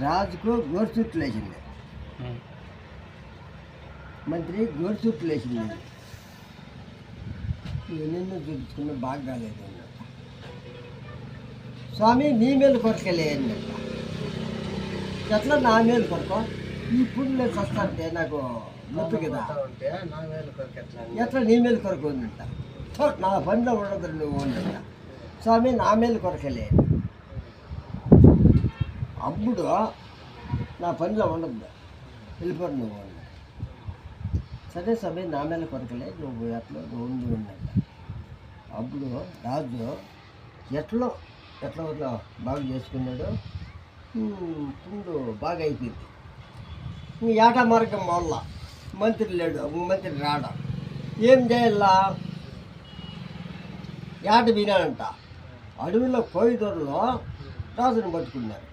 రాజుకు గోరుచుట్లు వేసింది మంత్రి గోరుచుట్లు వేసింది నిన్ను చూపించుకున్న బాగా కాలేదు స్వామి నీ మేలు కొరకలే అన్నట్ట ఎట్లా నా మేలు కొరక? ఇప్పుడు నేను చస్తాంటే నాకు నొప్పి కదా. ఉంటే నా వేలు కొరకు ఎట్లా ఎట్లా నీ మేలు కొరకు ఉందంట? నా పనిలో ఉండదు నువ్వు ఉందంట. స్వామి నా మేలు కొరకలే అప్పుడు నా పనిలో ఉండద్దు. వెళ్ళిపోరు నువ్వు సరే సమయం నా మీద కొరకలే నువ్వు ఎట్లా నువ్వు ఉండి ఉన్నట్ట అప్పుడు రాజు ఎట్లో ఎట్లా ఎట్లా బాగా చేసుకున్నాడు? ముందు పుండు బాగా అయిపోయింది. ఇంక ఏటా మార్గం మొల్ల మంత్రి లేడు మంత్రి రాడ? ఏం చేయాలా? ఏట వినాడంట అడవిలో కోయిదూరులో రాజుని పట్టుకున్నారు.